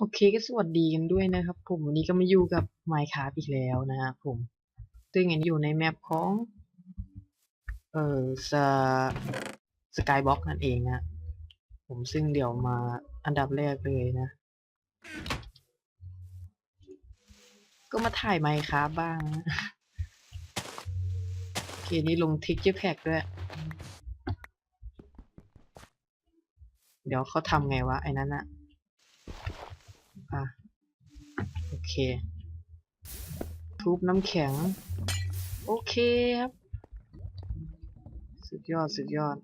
โอเคก็สวัสดีกันด้วยนะครับผมวันนี้ก็มาอยู่กับ Minecraft อีกแล้วนะครับผมซึ่งอันอยู่ในแมปของ เอ่อสสกายบ็อกนั่นเองนะผมซึ่งเดี๋ยวมาอันดับแรกเลยนะ ก็มาถ่าย Minecraft บ้างนะโอเคนี่ลงทิกเจอแพ็กด้วย เดี๋ยวเขาทำไงวะไอ้นั้นอะ อะ โอเค ทุบน้ำแข็ง โอเคครับ สุดยอด สุดยอด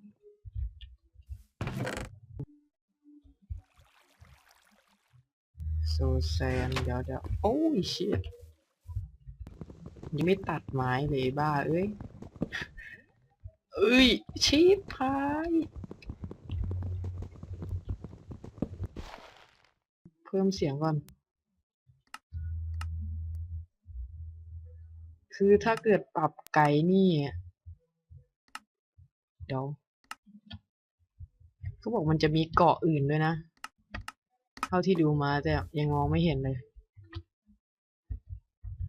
โซแซนเดี๋ยวเดี๋ยวโอ้ยชิตยังไม่ตัดไม้เลยบ้า เอ้ย เอ้ยชิปพาย พิ่มเสียงก่อน คือถ้าเกิดปรับไกลนี่ เดี๋ยวเขาบอกมันจะมีเกาะอื่นด้วยนะ เท่าที่ดูมาแต่ยังมองไม่เห็นเลย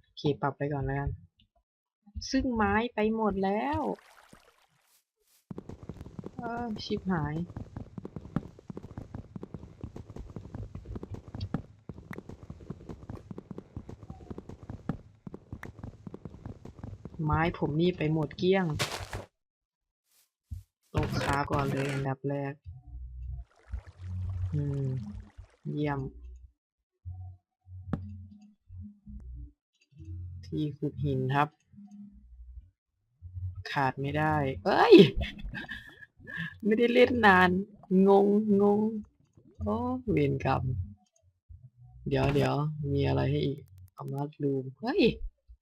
โอเคปรับไปก่อนแล้วกัน ซึ่งไม้ไปหมดแล้ว เออชิบหาย ไม้ผมนี่ไปหมดเกลี้ยงลงค้าก่อนเลยอันดับแรก อืม เยี่ยม ที่ขุดหินครับ ขาดไม่ได้ เอ้ย ไม่ได้เล่นนาน งงงงโอ้เวรกรรม เดี๋ยวเดี๋ยวมีอะไรให้อีกเอามาร์ลูม เฮ้ย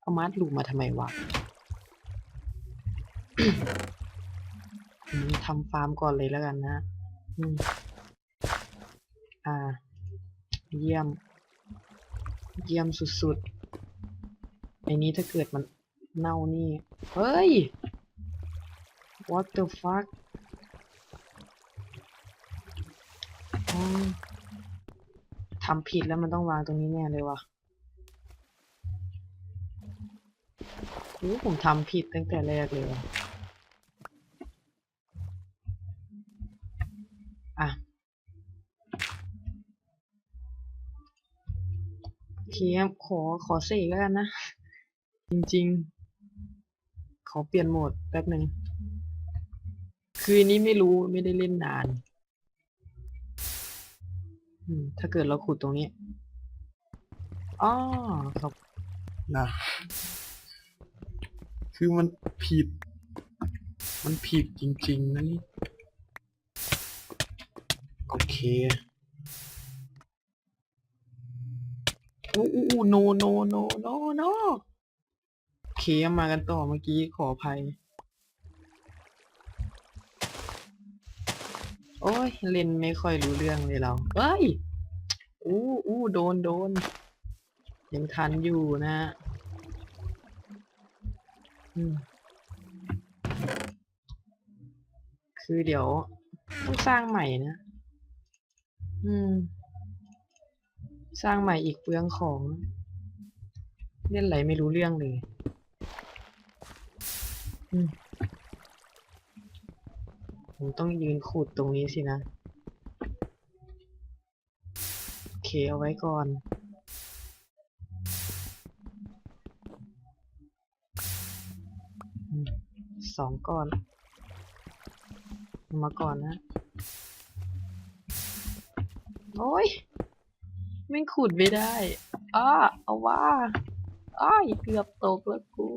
เอามาร์ลูมมาทำไมวะ ทำฟาร์มก่อนเลยแล้วกันนะอ่า เยี่ยม เยี่ยมสุดๆไอ้นี้ถ้าเกิดมันเน่านี่ เฮ้ย what the fuck ทำผิดแล้วมันต้องวางตรงนี้แน่เลยวะโอ้ผมทำผิดตั้งแต่แรกเลยวะ่ะ โอเครับ ขอขอเสกแล้วกันนะ จริงๆ ขอเปลี่ยนโหมดแป๊บหนึ่ง คืออันนี้ไม่รู้ไม่ได้เล่นนานถ้าเกิดเราขุดตรงนี้อ๋อครับนะคือมันผิด มันผิดจริงๆนะนี่ โอเค อู้อู้โนโนโนโนโนโอเคมากันต่อเมื่อกี้ขออภัย โอ้ยเล่นไม่ค่อยรู้เรื่องเลยเราเอ้ย อู้อู้โดนโดน ยังทันอยู่นะคือเดี๋ยวต้องสร้างใหม่นะ อืม สร้างใหม่อีกเปลืองของ เล่นอะไรไม่รู้เรื่องเลยผมต้องยืนขุดตรงนี้สินะ โอเคเอาไว้ก่อนสองก้อน มาก่อนนะ โอ้ย ไม่ขุดไม่ได้อ้าเอาว่าอ้ายเกือบตกแล้วกู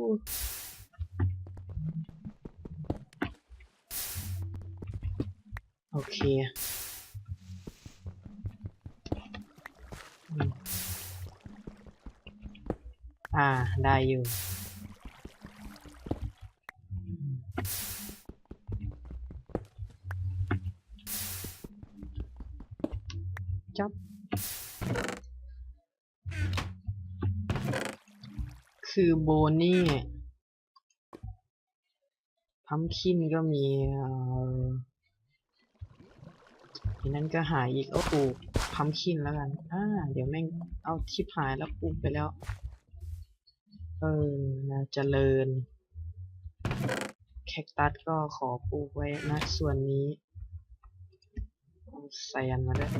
โอเคอ่า ได้อยู่ คือโบนี่พัมคินก็มีอีนั้นก็หายอีกโอ้โหพัมคินแล้วกันอ่าเดี๋ยวแม่งเอาชิปหายแล้วปลูกไปแล้ว เออนะเจริญ แคคตัสก็ขอปลูกไว้นะ ส่วนนี้เอาแซนมาด้วย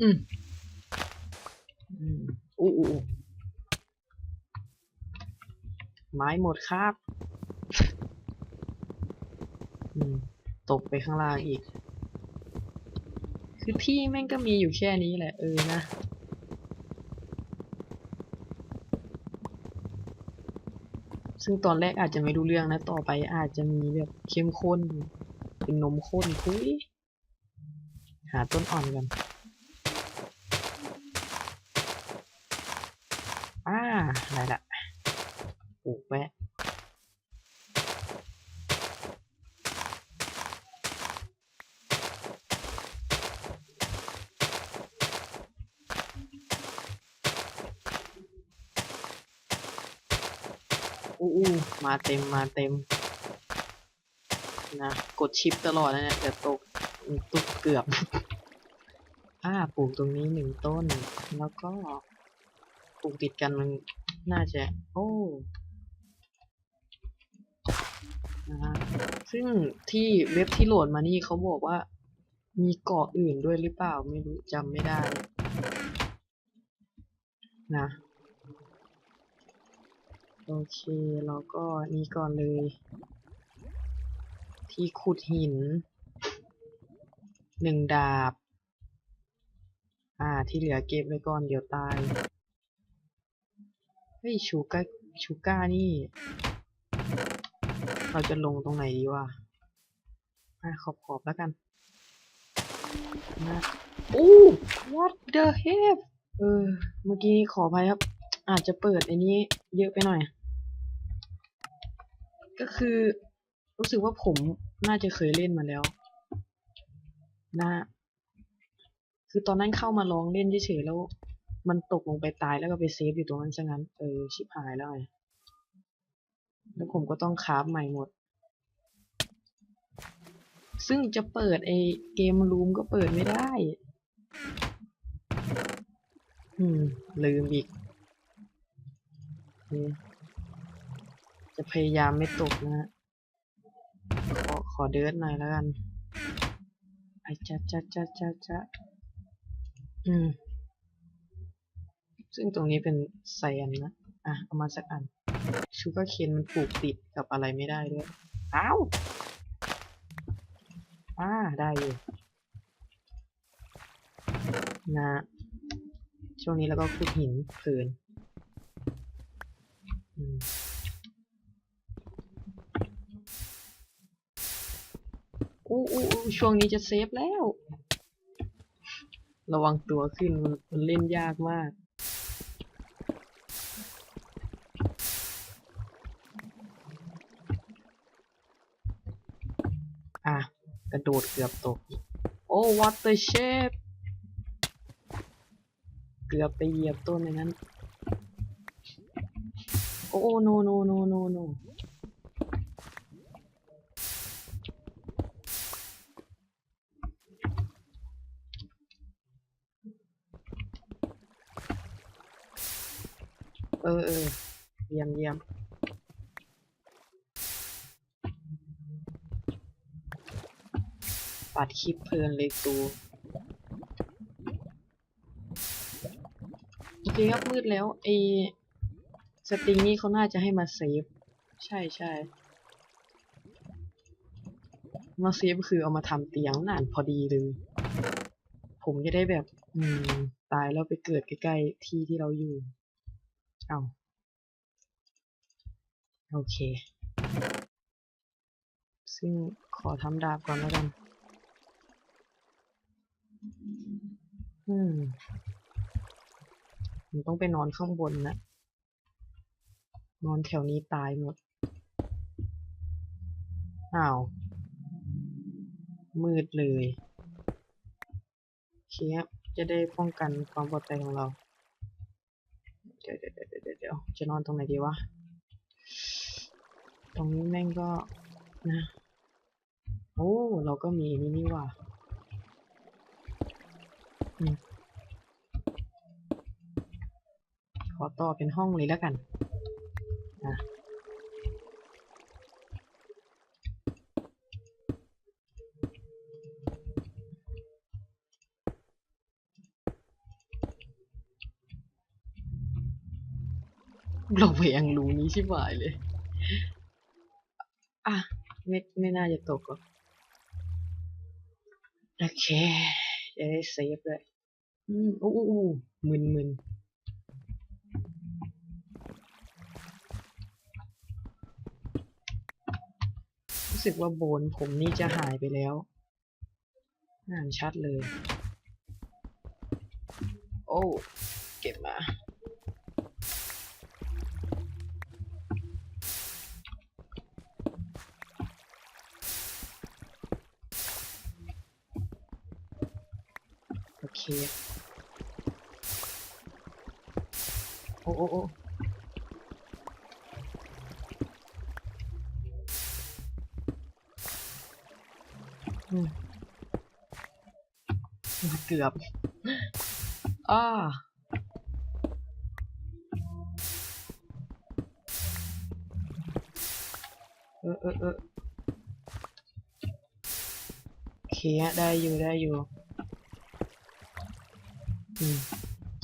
อืมอืม อู้อู้ไม้หมดครับตกไปข้างล่างอีก คือที่แม่งก็มีอยู่แค่นี้แหละ เออนะซึ่งตอนแรกอาจจะไม่รู้เรื่องนะ ต่อไปอาจจะมีแบบเข้มข้น เป็นนมข้นคุยหาต้นอ่อนกัน อ่าได้ละปลูกแวะ อู้อู้มาเต็มมาเต็ม นะ กดชิปตลอดนะเนี่ยแต่ตกตุกเกือบ อ่าปลูกตรงนี้หนึ่งต้น แล้วก็ปลูกติดกันมันน่าจะ โอ้นะฮะซึ่งที่เว็บที่โหลดมานี่เขาบอกว่า มีเกาะอื่นด้วยหรือเปล่าไม่รู้จำไม่ได้ นะ โอเคเราก็นี่ก่อนเลย ที่ขุดหินหนึ่งดาบ อ่าที่เหลือเก็บไว้ก่อนเดี๋ยวตาย เฮ้ยชูก้าชูก้านี่ เราจะลงตรงไหนดีวะอะขอบขอบแล้วกันนะโอ้ what the heck เออ เมื่อกี้ขออภัยครับ อาจจะเปิดอันนี้เยอะไปหน่อย ก็คือ รู้สึกว่าผมน่าจะเคยเล่นมาแล้วนะคือตอนนั้นเข้ามาลองเล่นเฉยๆแล้ว มันตกลงไปตายแล้วก็ไปเซฟอยู่ตรงนั้นซะงั้น เออชิบหายแล้วไงแล้วผมก็ต้องคราฟใหม่หมด ซึ่งจะเปิดไอเกมรูมก็เปิดไม่ได้ อืม ลืมอีกนี่ จะพยายามไม่ตกนะฮะขอขอเดินหน่อยแล้วกันไอ้จ้าจ้าจ้าจ้าจ้าอืม ซึ่งตรงนี้เป็นไซอันนะ อะ เอามาสักอัน ชูการ์เคนมันปลูกติดกับอะไรไม่ได้ด้วยอ้าวอ่า ได้อยู่นะช่วงนี้แล้วก็ขุดหินเพลินอืม อู้อู้ช่วงนี้จะเซฟแล้ว ระวังตัวขึ้นมันเล่นยากมากอะ กระโดดเกือบตก โอ้ what the shape เกือบไปเหยียบต้นในนั้น โอ้ no no no no no เอ อเออเยี่ยมเยี่ยมปัดคลิปเพลินเลยตูโอเคครับมืดแล้วไอสตริงนี่เขาน่าจะให้มาเซฟ ใช่ใช่มาเซฟคือเอามาทำเตียงนานพอดีเลย ผมจะได้แบบ อืม ตายแล้วไปเกิดใกล้ๆที่ที่เราอยู่ เอาโอเค ซึ่งขอทำดาบก่อนแล้วกัน อืมผมต้องไปนอนข้างบนนะ นอนแถวนี้ตายหมด อ้าว มืดเลยเคครับจะได้ป้องกันความปลอดภัยของเรา เดี๋ยวเดี๋ยวเดี๋ยว เดี๋ยว จะนอนตรงไหนดีวะ ตรงนี้แม่งก็นะ โอ้ เราก็มีนี่นี่ว่ะขอต่อเป็นห้องเลยแล้วกัน เราไปยังรูนี้ชิบหายเลย อะ ไม่ไม่น่าจะตกหรอกโอเคจะได้เซฟด้วยอืมอู้อู้อู้มึนมึนรู้สึกว่าโบนผมนี่จะหายไปแล้วอ่านชัดเลย โอ้ เก็บมา โอเค โอ้โอ้โอ้อืม เกือบอ้าเออเออเออโอเคฮะได้อยู่ได้อยู่อืม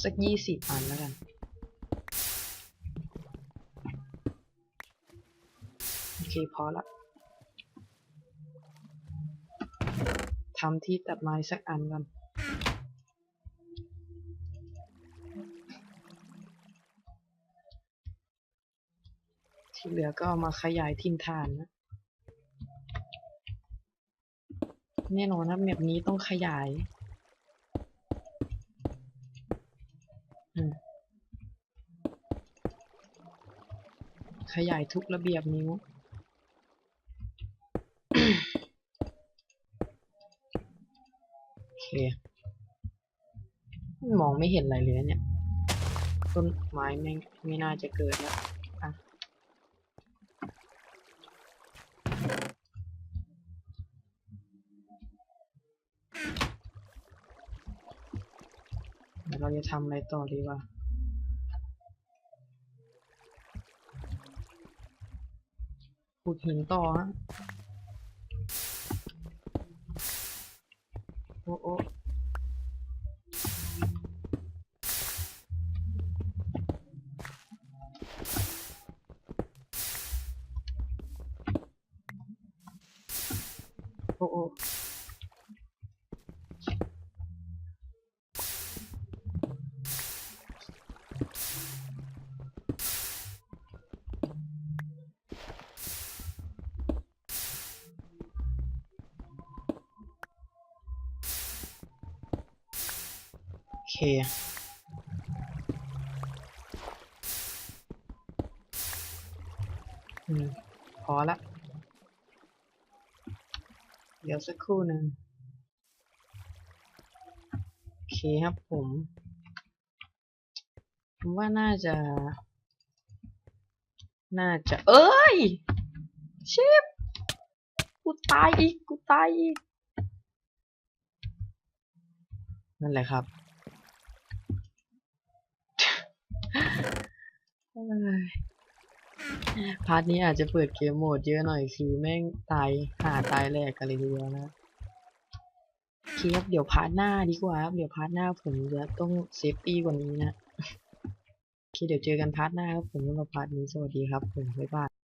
สักยี่สิบอันแล้วกันโอเคพอละทำที่ตัดไม้สักอันกัน เหลือก็เอามาขยายทินฐานนะแน่นอนนะแบบนี้ต้องขยายขยายทุกระเบียบนิ้ว โอเค มองไม่เห็นอะไรเลยเนี่ย ต้นไม้ไม่ไม่น่าจะเกิดแล้วอะเดี๋ยวเรา จะทำอะไรต่อดีวะขุดหินต่อฮะ โอ้โอ้ เคอืมพอละ เดี๋ยวสักครู่หนึ่งโอเคครับผมผมว่าน่าจะ น่าจะ เอ้ย ชิป กูตายอีก กูตายอีก นั่นแหละครับ เอ้ย พาร์ทนี้อาจจะเปิดเกมโหมดเยอะหน่อยคือแม่งตายหาตายแหลกกันเลยทีเดียวนะเคครับเดี๋ยวพาร์ทหน้าดีกว่าครับเดี๋ยวพาร์ทหน้าผมจะต้องเซฟตี้กว่านี้นะโอเคเดี๋ยวเจอกันพาร์ทหน้าครับผมสำหรับพาร์ทนี้สวัสดีครับผมบ๊ายบาย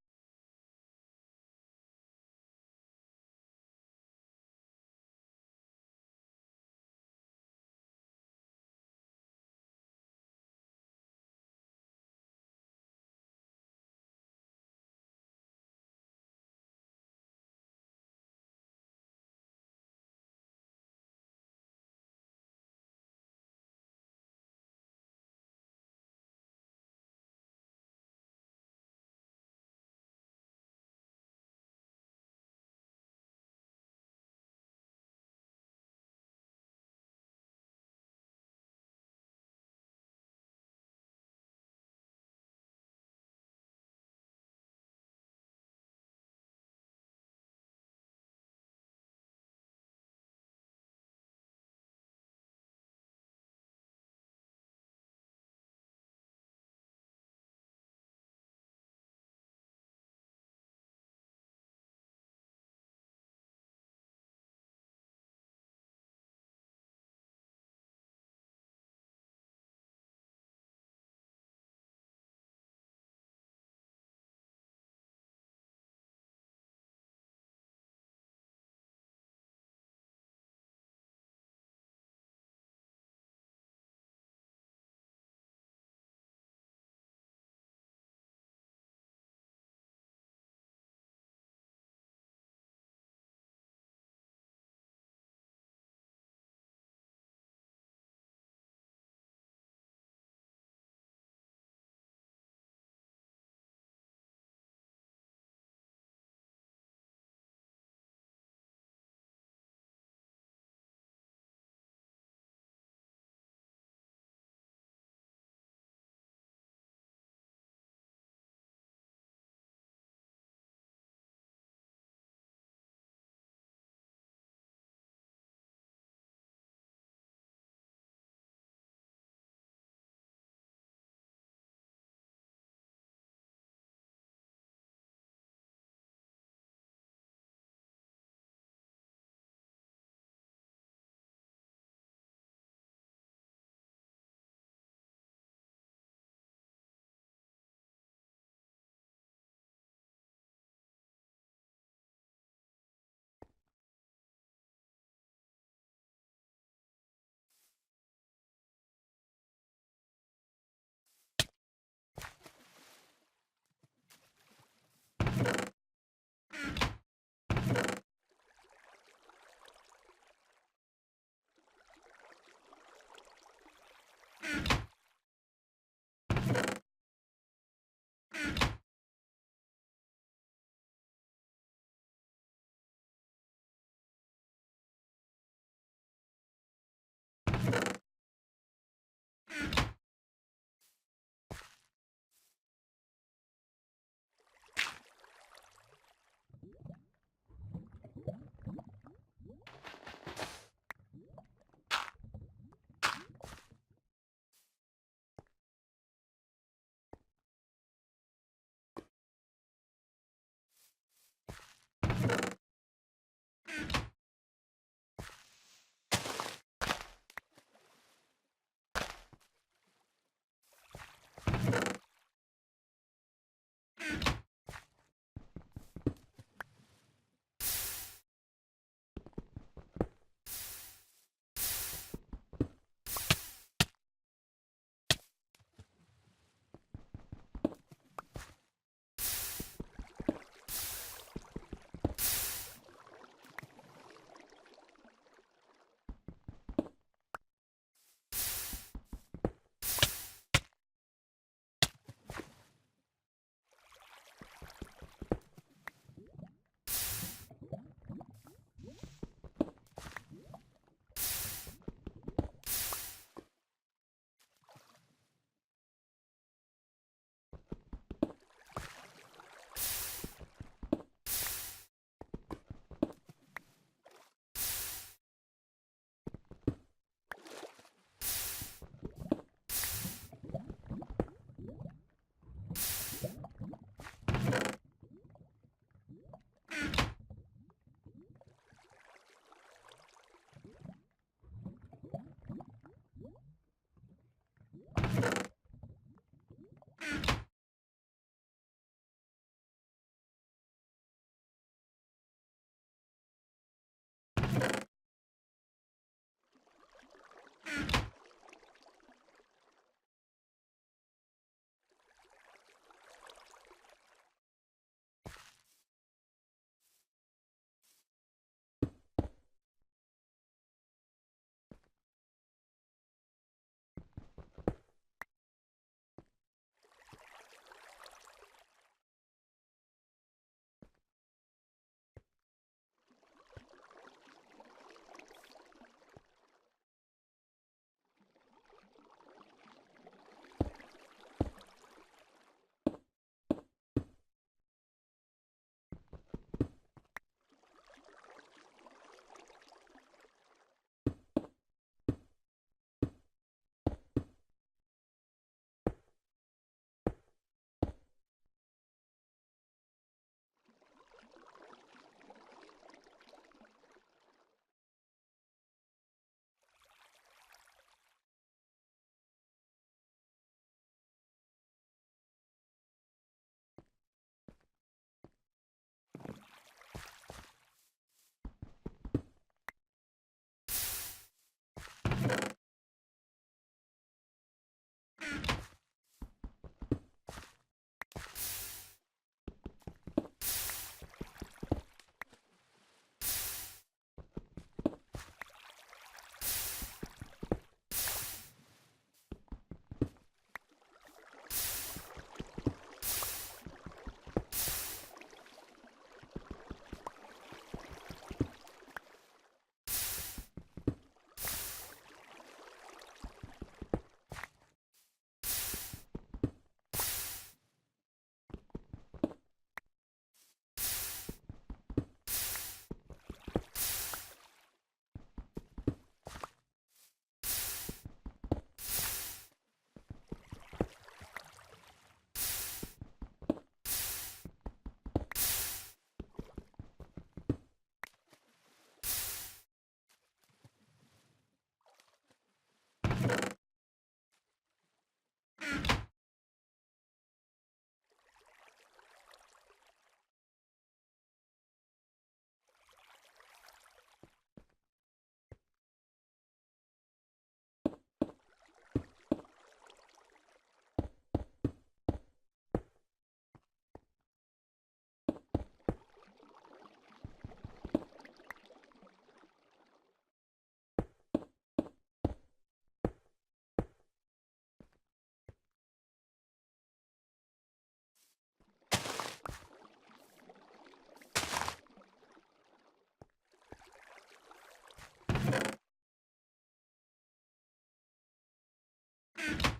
Ah.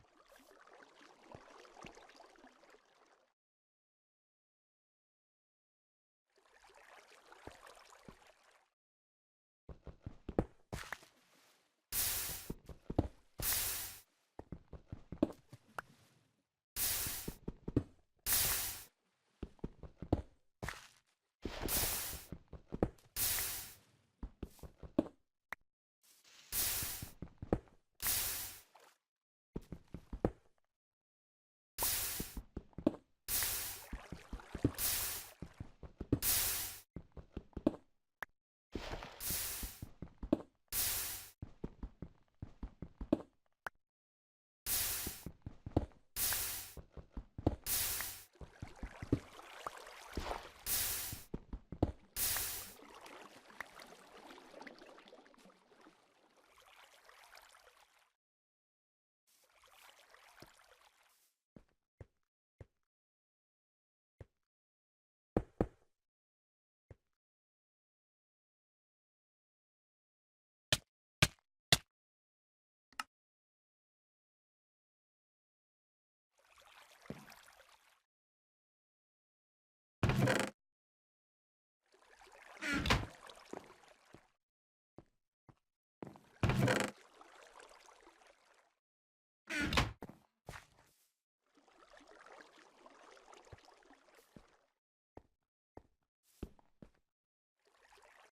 Mm-hmm.